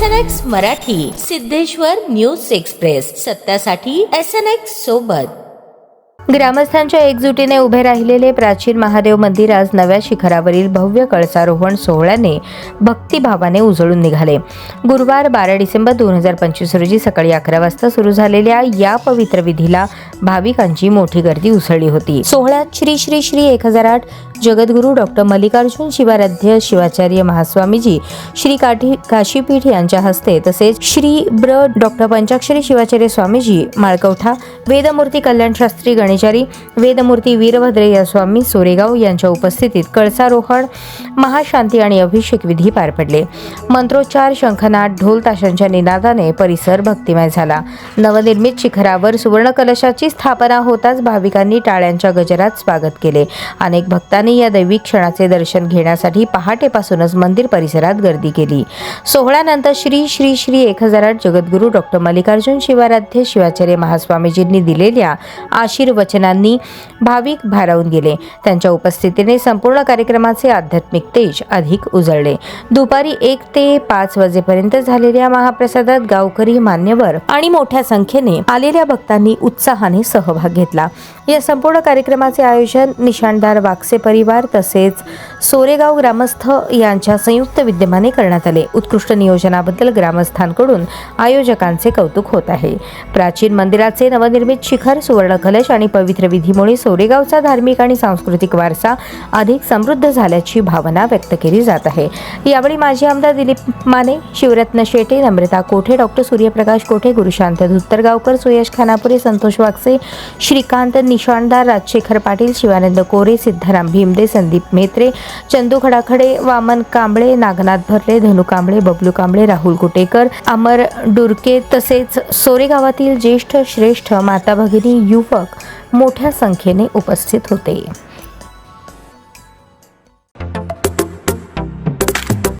S N X Marathi Siddheshwar news express. सत्यासाठी S N X सोबत. ग्रामस्थांच्या एकजुटीने उभे राहिलेले प्राचीन महादेव मंदिर आज नव्या शिखरावरील भव्य कळसारोहण सोहळ्याने भक्तिभावाने उजळून निघाले. गुरुवार बारा डिसेंबर दोन हजार पंचवीस रोजी सकाळी अकरा वाजता सुरू झालेल्या या पवित्र विधीला भाविकांची मोठी गर्दी उसळली होती. सोहळ्यात श्री श्री श्री एक हजार आठ जगद्गुरू डॉक्टर मल्लिकार्जुन शिवाराध्य शिवाचार्य महास्वामीजी श्री काठी काशीपीठ यांच्या हस्ते तसेच श्री ब्र डॉक्टर पंचाक्षरी शिवाचार्य स्वामीजी माळकवठा वेदमूर्ती कल्याण शास्त्री गणेशारी वेदमूर्ती वीरभद्रय्या स्वामी सोरेगाव यांच्या उपस्थितीत कळसारोहण महाशांती आणि अभिषेक विधी पार पडले. मंत्रोच्चार शंखनाद ढोल ताशांच्या निनादाने परिसर भक्तिमय झाला. नवनिर्मित शिखरावर सुवर्ण कलशाची स्थापना होताच भाविकांनी टाळ्यांच्या गजरात स्वागत केले. अनेक भक्तांनी भाविकांनी या दैविक क्षणाचे दर्शन घेण्यासाठी पहाटेपासूनच मंदिर परिसरात गर्दी केली. सोहळ्यानंतर श्री श्री श्री एक हजार आठ जगद्गुरू डॉक्टर मल्लिकार्जुन शिवाराध्य शिवाचार्य महास्वामीजींनी दिलेल्या आशीर्वचनांनी भाविक भारावून गेले. त्यांच्या उपस्थितीने संपूर्ण कार्यक्रमाचे आध्यात्मिक तेज अधिक उजळले. दुपारी एक ते पाच वाजेपर्यंत झालेल्या महाप्रसादात गावकरी मान्यवर आणि मोठ्या संख्येने आलेल्या भक्तांनी उत्साहाने सहभाग घेतला. या संपूर्ण कार्यक्रमाचे आयोजन निशाणदार वाक्सेपरी परिवार तसेच सोरेगाव ग्रामस्थ यांच्या संयुक्त विद्यमाने करण्यात आले. उत्कृष्ट नियोजनाबद्दल ग्रामस्थांकडून आयोजकांचे कौतुक होत आहे. प्राचीन मंदिराचे नवनिर्मित शिखर सुवर्ण कलश आणि पवित्र विधीमुळे सोरेगावचा धार्मिक आणि सांस्कृतिक वारसा अधिक समृद्ध झाल्याची भावना व्यक्त केली जात आहे. यावेळी माजी आमदार दिलीप माने शिवरत्न शेटे नम्रता कोठे डॉक्टर सूर्यप्रकाश कोठे गुरुशांत धुत्तरगावकर सुयश खानापुरे संतोष वागसे श्रीकांत निशाणदार राजशेखर पाटील शिवानंद कोरे सिद्धाराम भीमदे संदीप मेत्रे चंदू खडाखडे वामन कांबळे नागनाथ भरले धनु कांबळे बबलू कांबळे राहुल कुटेकर अमर डुरके तसेच सोरेगावातील ज्येष्ठ श्रेष्ठ माता भगिनी युवक मोठ्या संख्येने उपस्थित होते.